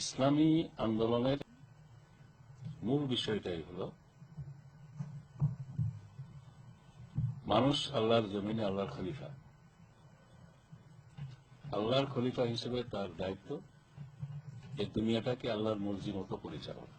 ইসলামী আন্দোলনের মূল বিষয়টাই হলো, মানুষ আল্লাহর জমিনে আল্লাহর খলিফা। আল্লাহর খলিফা হিসেবে তার দায়িত্ব এই দুনিয়াটাকে আল্লাহর মর্জি মতো পরিচালনা।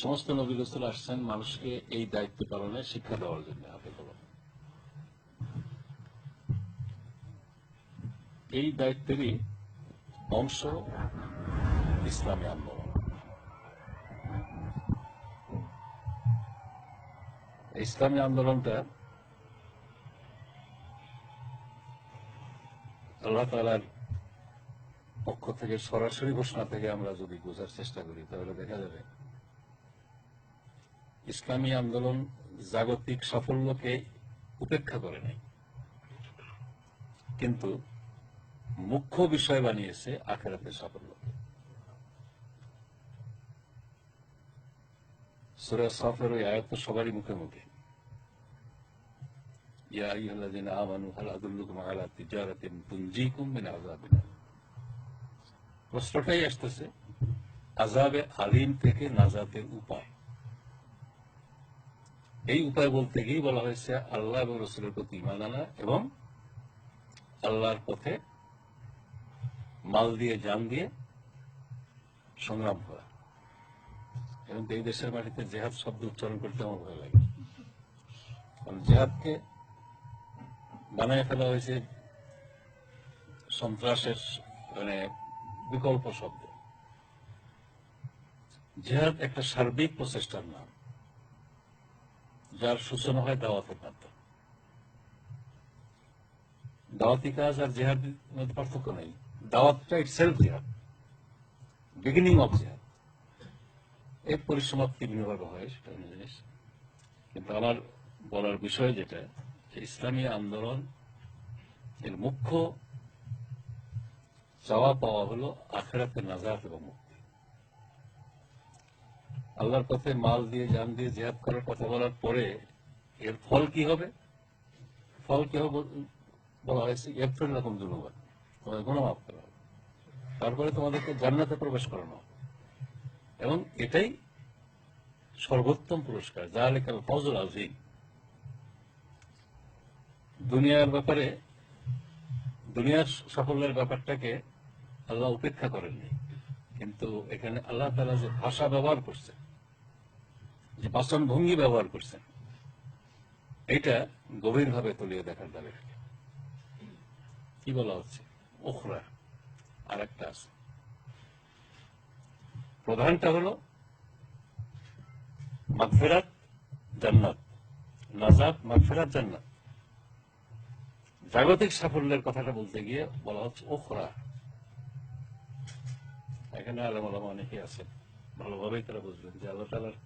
সমস্ত নবী রসুল আসছেন মানুষকে এই দায়িত্ব পালনে শিক্ষা দেওয়ার জন্য হাতে কলম। এই দায়িত্বেরই অংশ ইসলামী আন্দোলন। ইসলামী আন্দোলনটা আল্লাহ তালার পক্ষ থেকে, সরাসরি ঘোষণা থেকে আমরা যদি বোঝার চেষ্টা করি, তাহলে দেখা যাবে ইসলামী আন্দোলন জাগতিক সাফল্যকে উপেক্ষা করে নাই। কিন্তু মুখ্য বিষয় বানিয়েছে আখেরাতের সাফল্য। আলিম থেকে উপায়। এই উপায় বলতে গিয়ে বলা হয়েছে, আল্লাহ এবং রসুলের প্রতি ইমান আনা এবং আল্লাহর পথে মাল দিয়ে জান দিয়ে সংগ্রাম করা। এবং এই দেশের মাটিতে জেহাদ শব্দ উচ্চারণ করতে আমার ভালো লাগে। কারণ জেহাদকে বানায় ফেলা হয়েছে সন্ত্রাসের মানে বিকল্প শব্দ। জেহাদ একটা সার্বিক প্রচেষ্টার নাম। যার সূচনা হয় দাওয়াতের মাধ্যমে। দাওয়াতি কাজ আর জেহাদের মধ্যে পার্থক্য নেই। দাওয়াতটা ইট সেলফ জেহাদ বিগিনিং অফ জেহাদ এর পরিসমাপ্তি বিভিন্নভাবে হয় সেটা অন্য জিনিস কিন্তু আমার বলার বিষয় যেটা, যে ইসলামী আন্দোলন এর মুখ্য চাওয়া পাওয়া হলো আখেরাতে নাজাত এবং মুক্তি। আল্লাহর পথে মাল দিয়ে, জান দিয়ে, জেহাদ করার কথা বলার পরে এর ফল কি হবে? ফল কি হবে বলা হয়েছে? এপ্রিল রকম দুর্গবাদ তোমাদের গুণ মাফ করা। হবে তারপরে তোমাদেরকে জান্নাতে প্রবেশ করানো হবে। এবং এটাই সর্বোত্তম পুরস্কার যা লেখাল ফজল আজিম দুনিয়ার ব্যাপারে, দুনিয়ার সাফল্যের ব্যাপারটাকে আল্লাহ উপেক্ষা করেননি। কিন্তু এখানে আল্লাহ তালা যে ভাষা ব্যবহার করছেন, যে বাসন ভঙ্গি ব্যবহার করছেন এটা গভীরভাবে তলিয়ে দেখার দাবি কি বলা হচ্ছে? ওখরা আর আছে। প্রধানটা হলো মাগফেরাত, জান্নাত। নাজাত, মাগফেরাত, জান্নাত। জাগতিক সাফল্যের কথাটা বলতে গিয়ে বলা হচ্ছে ওখরা এখানে আলাম আলাম অনেকেই আছেন, ভালোভাবেই তারা বুঝবেন যে আল্লাহ তালার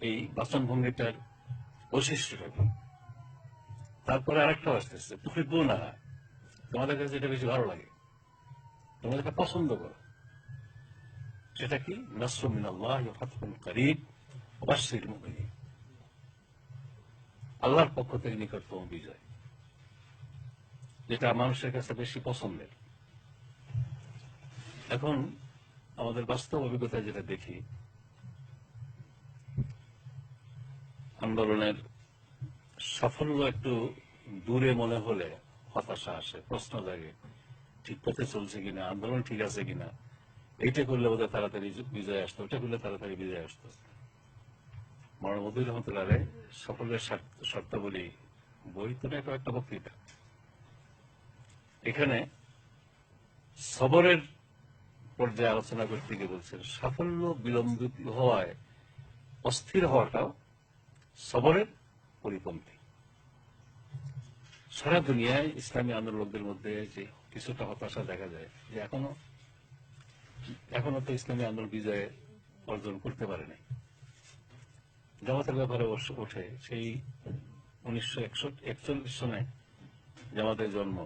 এই বাসন ভঙ্গিটার বৈশিষ্ট্যটা তারপরে আরেকটা আসতেছে তুহিবু না তোমাদের কাছে যেটা বেশি ভালো লাগে। তোমরা যেটা পছন্দ করো। সেটা কি? নসরুমিন আল্লাহ আল্লাহর পক্ষ থেকে নিকটতম বিজয়। যেটা মানুষের কাছে বেশি পছন্দের। এখন আমাদের বাস্তব অভিজ্ঞতা যেটা দেখি, আন্দোলনের সাফল্য একটু দূরে মনে হলে হতাশা আসে, প্রশ্ন জাগে, ঠিক পথে চলছে কিনা, আন্দোলন ঠিক আছে কিনা? এইটা করলে বোধহয় তাড়াতাড়ি বিজয় আসতো, ওটা করলে তাড়াতাড়ি বিজয় আসতো। মৌলানা মদুর রহমতুল্লাহ শর্ত- শর্তাবলী বই তো এটা একটা বক্তৃতা। এখানে সবরের পর্যায়ে আলোচনা করতে গিয়ে বলছেন, সাফল্য বিলম্বিত হওয়ায় অস্থির হওয়াটাও সবরের পরিপন্থী। সারা দুনিয়ায় ইসলামী আন্দোলকদের মধ্যে যে কিছুটা হতাশা দেখা যায়, যে এখনও এখনও তো ইসলামী আন্দোলন বিজয় অর্জন করতে পারে নাই। জামাতের ব্যাপারে ওঠে, সেই উনিশশো একচল্লিশ সনে জামাতের জন্ম,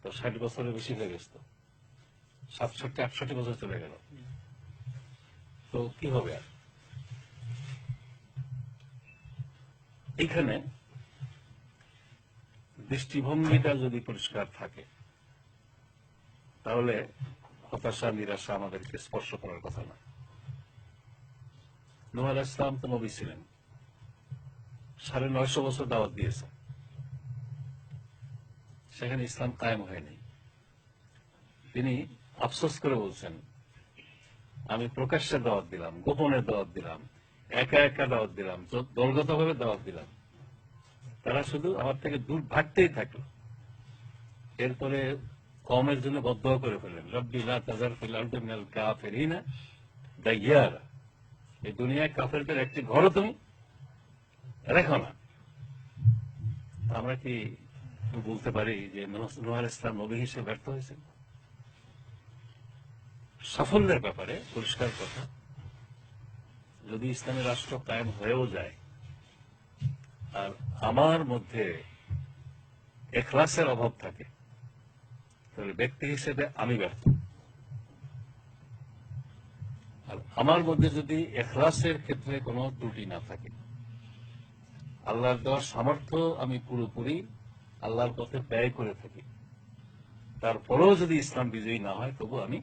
তো ষাট বছরের বেশি হয়ে গেছে। সাতষট্টি, আটষট্টি বছর চলে গেল। তো কি হবে আর? এখানে দৃষ্টিভঙ্গিটা যদি পরিষ্কার থাকে, তাহলে হতাশা, নিরাশা আমাদেরকে স্পর্শ করার কথা না। আলাহ ইসলাম তো নবী ছিলেন। সাড়ে নয়শো বছর দাওয়াত দিয়েছে সেখানে ইসলাম কায়েম হয়নি। তিনি আফসোস করে বলছেন, আমি প্রকাশ্যে দাওয়াত দিলাম, গোপনে দাওয়াত দিলাম, একা একা দাওয়াত দিলাম দলগত ভাবে দাওয়াত দিলাম। তারা শুধু আমার থেকে দূর ভাগতেই থাকল এরপরে কমের জন্য বদ্ধ করে ফেললেন রব্বি লা তাজার ফিল আরদি মিনাল কাফিরিনা দাইয়ারা। এই দুনিয়ায় কাফেরদের একটি ঘরও তুমি রেখো না। আমরা কি বলতে পারি যে নোয়ার ইসলাম নবী হিসেবে ব্যর্থ হয়েছেন সাফল্যের ব্যাপারে পরিষ্কার কথা, যদি ইসলামী রাষ্ট্র কায়েম হয়েও যায় আর আমার মধ্যে এখলাসের অভাব থাকে। তাহলে ব্যক্তি হিসেবে আমি ব্যর্থ। আর আমার মধ্যে যদি এখলাসের ক্ষেত্রে কোনো ত্রুটি না থাকে, আল্লাহর দেওয়ার সামর্থ্য আমি পুরোপুরি আল্লাহর পথে ব্যয় করে থাকি। তারপরেও যদি ইসলাম বিজয়ী না হয়, তবু আমি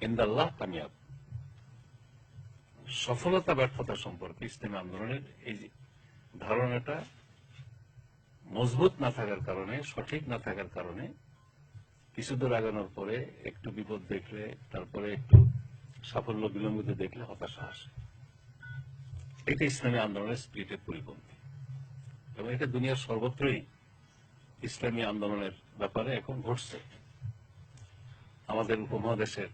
ইন্দাল্লাহ কামিয়াব। সফলতা ব্যর্থতা সম্পর্কে ইসলামী আন্দোলনের এই ধারণাটা মজবুত না থাকার কারণে, সঠিক না থাকার কারণে কিছু দূর আগানোর পরে একটু বিপদ দেখলে, তারপরে একটু সাফল্য বিলম্বিত দেখলে হতাশা আসে। এটা ইসলামী আন্দোলনের স্পিরিটের পরিপন্থী। এবং এটা দুনিয়ার সর্বত্রই ইসলামী আন্দোলনের ব্যাপারে এখন ঘটছে। আমাদের উপমহাদেশের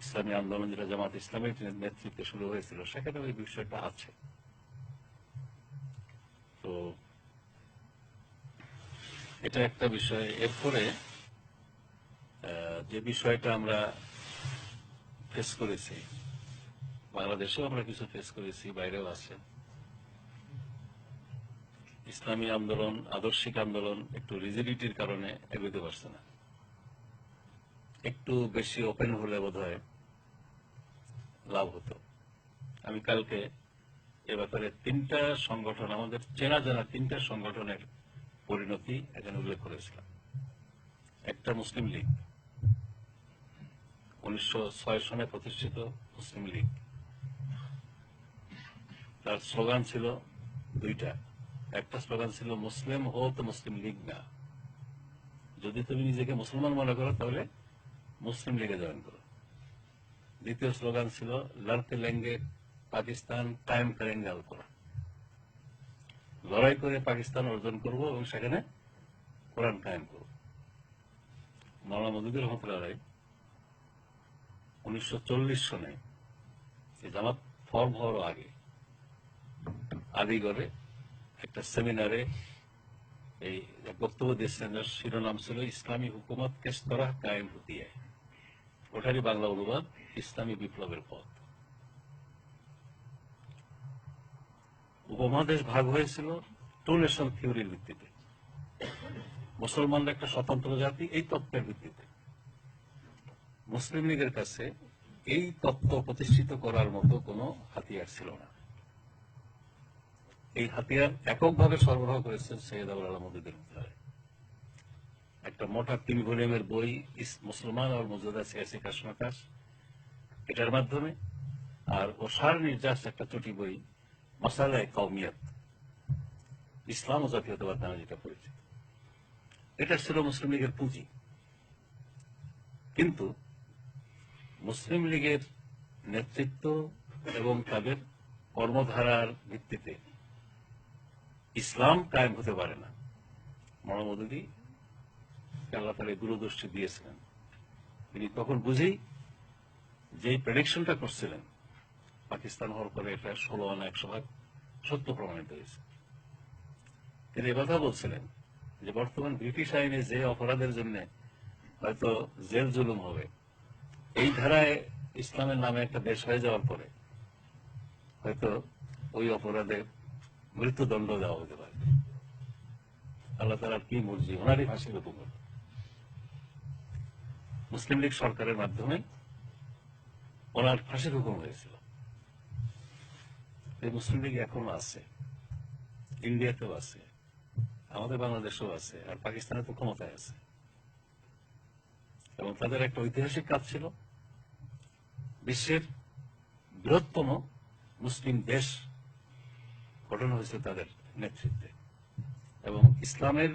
ইসলামী আন্দোলন যেটা জামাত ইসলামের নেতৃত্বে শুরু হয়েছিল সেখানে ওই বিষয়টা আছে। তো এটা একটা বিষয়। এরপরে যে বিষয়টা আমরা ফেস করেছি, বাংলাদেশেও আমরা কিছু ফেস করেছি, বাইরেও আছে। ইসলামী আন্দোলন, আদর্শিক আন্দোলন একটু রিজিডিটির কারণে এগোতে পারছে না। একটু বেশি ওপেন হলে বোধ হয় লাভ হতো। আমি কালকে এ ব্যাপারে তিনটা সংগঠন, আমাদের চেনা জানা তিনটা সংগঠনের পরিণতি এখানে উল্লেখ করেছিলাম। একটা মুসলিম লীগ, উনিশশো সনে প্রতিষ্ঠিত মুসলিম লীগ। তার স্লোগান ছিল দুইটা। একটা স্লোগান ছিল, মুসলিম হো তো মুসলিম লীগ না। যদি তুমি নিজেকে মুসলমান মনে করো, তাহলে মুসলিম লীগে জয়েন করো। দ্বিতীয় স্লোগান ছিল লড়তে লেঙ্গে পাকিস্তান কায়েম করেঙ্গে আল লড়াই করে পাকিস্তান অর্জন করব এবং সেখানে কোরআন কায়েম করব। মৌলানা মদুদুর রহমতুল্লাহ রায় উনিশশো চল্লিশ সনে জামাত ফর্ম হওয়ার আগে আদিগড়ে একটা সেমিনারে এই বক্তব্য দিয়েছেন যার শিরোনাম ছিল, ইসলামী হুকুমত কেস করা কায়েম হতিয়া ওটারই বাংলা অনুবাদ, ইসলামী বিপ্লবের পথ। উপমহাদেশ ভাগ হয়েছিল টু নেশন থিওরির ভিত্তিতে। মুসলমানরা একটা স্বতন্ত্র জাতি, এই তত্ত্বের ভিত্তিতে। মুসলিম লীগের কাছে এই তত্ত্ব প্রতিষ্ঠিত করার মতো কোনো হাতিয়ার ছিল না। এই হাতিয়ার এককভাবে সরবরাহ করেছেন সৈয়দ আবুল আলমদুদ্দিন একটা মোটা তিন ভলিউমের বই মুসলমান আর মজুদা সিয়াসি কাশমাকাশ এটার মাধ্যমে। আর ও সার নির্যাস একটা চটি বই মশালায় কৌমিয়ত ইসলাম ও জাতীয়তাবাদ নামে যেটা পরিচিত এটা ছিল মুসলিম লীগের পুঁজি কিন্তু মুসলিম লীগের নেতৃত্ব এবং তাদের কর্মধারার ভিত্তিতে ইসলাম কায়েম হতে পারে না মনোমদী আল্লাহ তালা দূরদৃষ্টি দিয়েছিলেন তিনি তখন বুঝেই যেই প্রেডিকশনটা করছিলেন পাকিস্তান হওয়ার পরে এটা ষোলো আনা একশো ভাগ সত্য প্রমাণিত হয়েছে। তিনি কথা বলছিলেন যে বর্তমান ব্রিটিশ আইনে যে অপরাধের জন্য হয়তো জেল জুলুম হবে, এই ধারায় ইসলামের নামে একটা দেশ হয়ে যাওয়ার পরে হয়তো ওই অপরাধে মৃত্যুদণ্ড দেওয়া হতে পারে। আল্লাহ তালার কি মর্জি, ওনারই ফাঁসির হুকুম। মুসলিম লীগ সরকারের মাধ্যমে ওনার ফাঁসির হুকুম হয়েছিল। এই মুসলিম লীগ এখনও আছে। ইন্ডিয়াতেও আছে। আমাদের বাংলাদেশেও আছে। আর পাকিস্তানে তো ক্ষমতায় আছে। এবং তাদের একটা ঐতিহাসিক কাজ ছিল, বিশ্বের বৃহত্তম মুসলিম দেশ গঠন হয়েছে তাদের নেতৃত্বে। এবং ইসলামের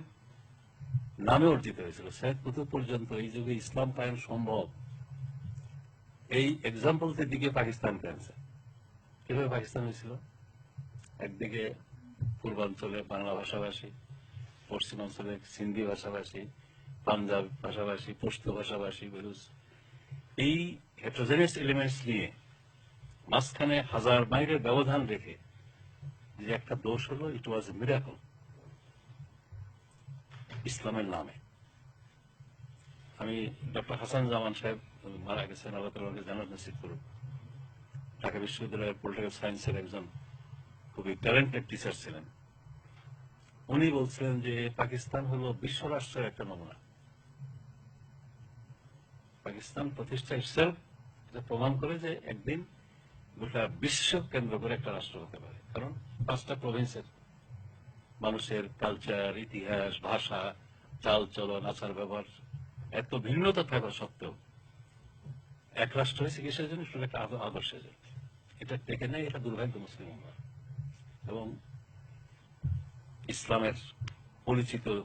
নামে অর্জিত হয়েছিল। শেখ কুতুব পর্যন্ত এই যুগে ইসলাম কায়েম সম্ভব। এই এক্সাম্পলটির দিকে পাকিস্তান পেয়েছে কীভাবে পাকিস্তান হয়েছিল? একদিকে পূর্বাঞ্চলে বাংলা ভাষাভাষী পশ্চিমাঞ্চলে সিন্ধি ভাষাভাষী, পাঞ্জাব ভাষাভাষী পশতু ভাষাভাষী বেরুস এই হেট্রোজেনিয়াস এলিমেন্টস নিয়ে মাঝখানে হাজার মাইলের ব্যবধান রেখে যে একটা দোষ হলো ইট ওয়াজ মিরাকল ইসলামের নামে। আমি ডক্টর হাসান জামান সাহেব মারা গেছেন, আল্লাহ তালাকে জানার নসিব করুন ঢাকা বিশ্ববিদ্যালয়ের পলিটিক্যাল সায়েন্সের একজন খুবই ট্যালেন্টেড টিচার ছিলেন। উনি বলছিলেন যে, পাকিস্তান হলো বিশ্ব রাষ্ট্রের একটা নমুনা। পাকিস্তান প্রতিষ্ঠা ইসেলফ এটা প্রমাণ করে যে একদিন গোটা বিশ্ব কেন্দ্র করে একটা রাষ্ট্র হতে পারে। কারণ পাঁচটা প্রভিন্সের মানুষের কালচার ইতিহাস, ভাষা চাল চলন আচার ব্যবহার এত ভিন্নতা থাকা সত্ত্বেও এক রাষ্ট্র হয়েছে কিসের জন্য? শুধু একটা আদর্শের জন্য। এটা টেকে নেয়, এটা দুর্ভাগ্য মুসলিম। এবং ইসলামের পরিচিত,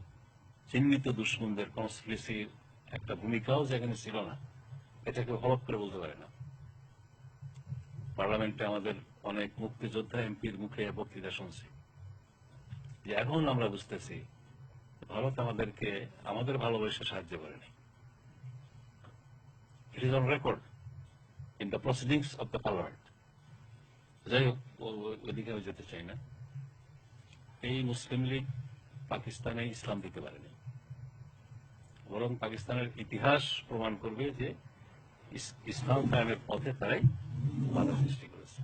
চিহ্নিত দুশ্মনদের কনস্পিরেসির একটা ভূমিকাও যেখানে ছিল না। এটাকে হলপ করে বলতে পারে না। পার্লামেন্টে আমাদের অনেক মুক্তিযোদ্ধা এমপির মুখে বক্তৃতা শুনছি। যে এখন আমরা বুঝতেছি, ভারত আমাদেরকে, আমাদের ভালোবেসে সাহায্য করেনি। It is on record in the proceedings of the parliament যাই হোক ওদিকে আমি যেতে চাই না। এই মুসলিম লীগ পাকিস্তানে ইসলাম দিতে পারেনি। বরং পাকিস্তানের ইতিহাস প্রমাণ করবে যে ইসলাম কায়েমের পথে তারাই বাধা সৃষ্টি করেছে।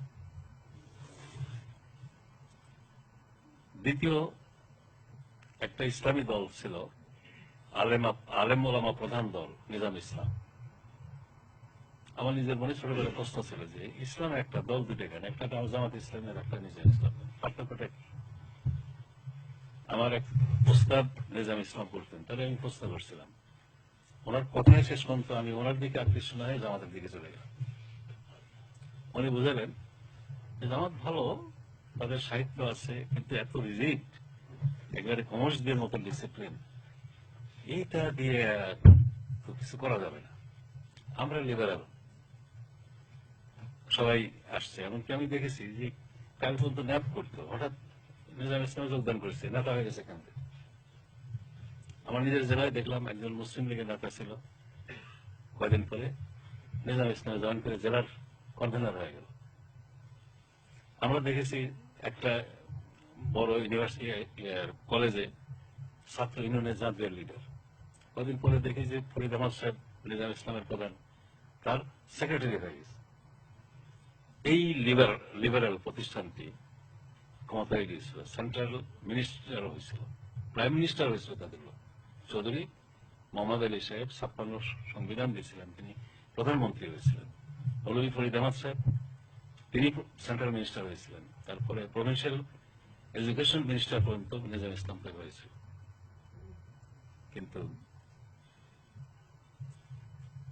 দ্বিতীয় একটা ইসলামী দল ছিল, আলেমা, আলেম ওলামা প্রধান দল, নিজাম ইসলাম। আমার নিজের মনে ছোটবেলায় প্রশ্ন ছিল যে, ইসলামের একটা দল দুটো কেন? একটা জামাত ইসলামের, একটা নিজের ইসলাম। পার্থক্যটা আমার এক প্রস্তাব নিজাম ইসলাম করতেন তাহলে আমি প্রস্তাব করছিলাম, ওনার কথায় শেষ পর্যন্ত আমি ওনার দিকে আকৃষ্ট না হয়ে জামাতের দিকে চলে গেলাম। উনি বুঝালেন জামাত ভালো, তাদের সাহিত্য আছে, কিন্তু এত রিজিড একেবারে কমার্সদের মতো ডিসিপ্লিন এইটা দিয়ে কিছু করা যাবে না। আমরা লিবারাল সবাই আসছে। এমনকি আমি দেখেছি যে কাল পর্যন্ত ন্যাপ করতো। হঠাৎ নিজাম ইসলামে যোগদান করেছে। নেতা হয়ে গেছে থেকে। আমার নিজের জেলায় দেখলাম একজন মুসলিম লীগের নেতা ছিল। কয়দিন পরে নিজাম ইসলামে জয়েন করে জেলার কনভেনার হয়ে গেল। আমরা দেখেছি একটা বড় ইউনিভার্সিটি কলেজে ছাত্র ইউনিয়নের জাতীয় লিডার কদিন পরে দেখি যে ফরিদ আহমদ সাহেব নিজাম ইসলামের প্রধান। তার সেক্রেটারি হয়ে গেছে। এই লিবার লিবারাল প্রতিষ্ঠানটি ক্ষমতায় গিয়েছিল সেন্ট্রাল মিনিস্টার হয়েছিল প্রাইম মিনিস্টার হয়েছিল তাদের চৌধুরী মোহাম্মদ আলী সাহেব ছাপ্পান্ন সংবিধান দিয়েছিলেন, তিনি প্রধানমন্ত্রী হয়েছিলেন। মৌলভী ফরিদ আহমদ সাহেব, তিনি সেন্ট্রাল মিনিস্টার হয়েছিলেন। তারপরে প্রভিন্সিয়াল এডুকেশন মিনিস্টার পর্যন্ত নিজাম ইসলাম থেকে হয়েছিল। কিন্তু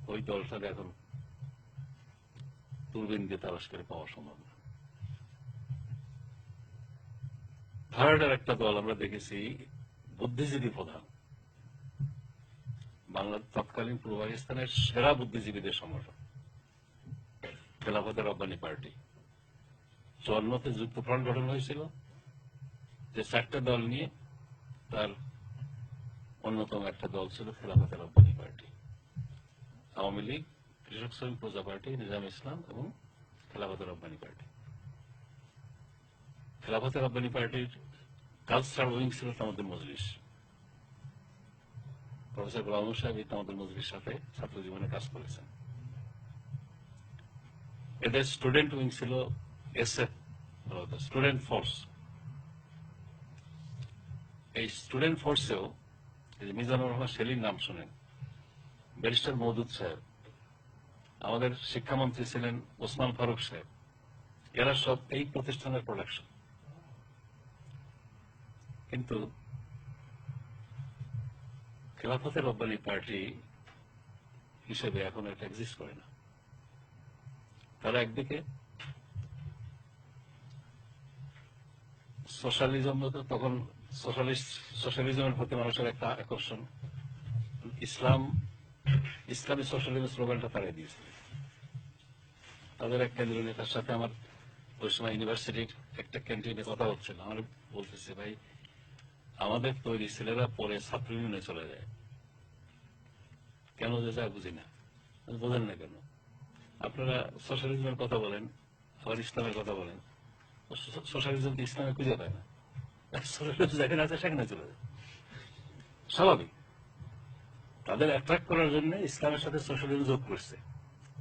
ওই দলটাকে এখন দূরবীন দিয়ে তালাশ করে পাওয়া সম্ভব না। আর একটা দল আমরা দেখেছি, বুদ্ধিজীবী প্রধান। বাংলা তৎকালীন পূর্ব পাকিস্তানের সেরা বুদ্ধিজীবীদের সংগঠন খেলাফতের রব্বানি পার্টি। চুয়ান্নতে যুক্তফ্রন্ট গঠন হয়েছিল। যে চারটা দল নিয়ে তার অন্যতম একটা দল ছিল খেলাফতের রব্বানি পার্টি। আওয়ামী লীগ কৃষক শ্রমিক প্রজা পার্টি নিজাম ইসলাম এবং খেলাফতের রব্বানি পার্টি খেলাফতের রব্বানি পার্টির কালচার উইং ছিল তামাদের মজলিস প্রফেসর গোলাম সাহেব এই তামাদের মজলিস সাথে ছাত্র জীবনে কাজ করেছেন। এদের স্টুডেন্ট উইং ছিল এসএফ স্টুডেন্ট ফোর্স এই স্টুডেন্ট ফোর্সেও মিজানুর রহমান সেলির নাম শুনেন, ব্যারিস্টার মৌদুদ সাহেব আমাদের শিক্ষামন্ত্রী ছিলেন ওসমান ফারুক সাহেব। এরা সব এই প্রতিষ্ঠানের প্রোডাকশন কিন্তু খেলাফতের রব্বানি পার্টি হিসেবে এখন এটা এক্সিস্ট করে না। তারা একদিকে সোশ্যালিজম তখন সোশ্যালিস্ট সোশ্যালিজমের প্রতি মানুষের একটা আকর্ষণ। ইসলাম, ইসলামী সোশ্যালিজম স্লোগানটা তারাই দিয়েছিল তাদের এক কেন্দ্রীয় নেতার সাথে আমার ওই সময় ইউনিভার্সিটির একটা ক্যান্টিনে কথা হচ্ছিল। আমার বলতেছে, ভাই, আমাদের তৈরি ছেলেরা পরে ছাত্র ইউনিয়নে চলে যায়। কেন যে যায় বুঝি না। বোঝেন না কেন? আপনারা সোশ্যালিজমের কথা বলেন, আবার ইসলামের কথা বলেন। সোশ্যালিজম কি ইসলামে খুঁজে পায় না। যেখানে আছে সেখানে চলে যায়। স্বাভাবিক। তাদের অ্যাট্রাক্ট করার জন্য ইসলামের সাথে সোশ্যালিজম যোগ করছে।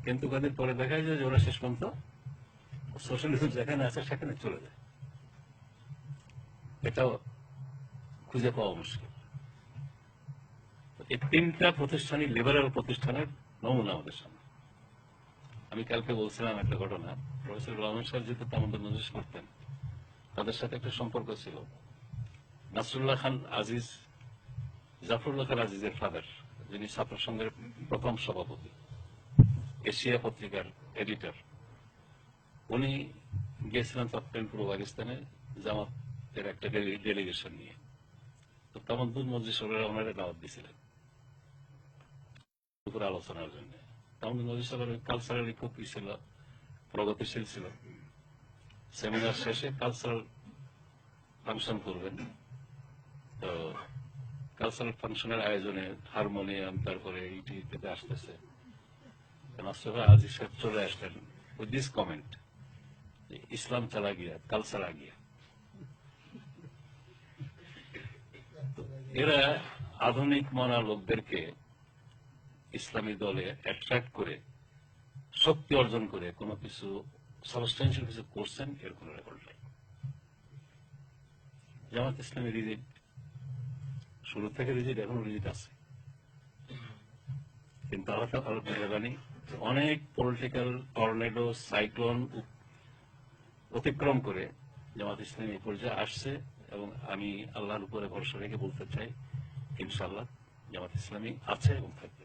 কিন্তু কদিন পরে দেখা যায় যে ওরা শেষ পর্যন্ত সোশ্যালিজম যেখানে আছে সেখানে চলে যায়। এটাও খুঁজে পাওয়া মুশকিল। এই তিনটা প্রতিষ্ঠানই লিবারেল প্রতিষ্ঠানের নমুনা আমাদের সামনে। আমি কালকে বলছিলাম একটা ঘটনা প্রফেসর রহমান সাহেব যেহেতু আমাদের নোটিশ করতেন, তাদের সাথে একটা সম্পর্ক ছিল। নাসরুল্লাহ খান আজিজ, জাফরুল্লাহ খান আজিজের ফাদার যিনি ছাত্র সংঘের প্রথম সভাপতি। এশিয়া পত্রিকার এডিটর উনি গেছিলেন তৎকালীন পূর্ব পাকিস্তানে জামাতের একটা ডেলিগেশন নিয়ে। তো তামাদ্দুল মসজিদ সরকার ওনারা দাওয়াত দিয়েছিলেন। উপরে আলোচনার জন্য। মসজিদ সরকার কালচারালি খুব ই ছিল? প্রগতিশীল ছিল। সেমিনার শেষে কালচারাল ফাংশন করবেন। তো কালচারাল ফাংশনের আয়োজনে হারমোনিয়াম তারপরে ইটি আসতেছে নাসরুল্লাহ আজিজ সাহেব চলে আসলেন উইথ দিস কমেন্ট ইসলাম চালা গিয়া কাল গিয়া। এরা আধুনিক মনা লোকদেরকে ইসলামী দলে অ্যাট্রাক্ট করে, শক্তি অর্জন করে, কোনো কিছু সাবস্টেন্সিয়াল কিছু করছেন, এর কোনো রেকর্ড নেই। জামাত ইসলামী রিজিট, শুরু থেকে রিজিট, এখনও রিজিট আছে। কিন্তু আল্লাহ আল্লাহ মেহরবানি অনেক পলিটিক্যাল টর্নেডো সাইক্লোন অতিক্রম করে জামাত ইসলামী এই পর্যায়ে আসছে এবং আমি আল্লাহর উপরে ভরসা রেখে বলতে চাই ইনশাল্লাহ জামাত ইসলামী আছে এবং থাকবে।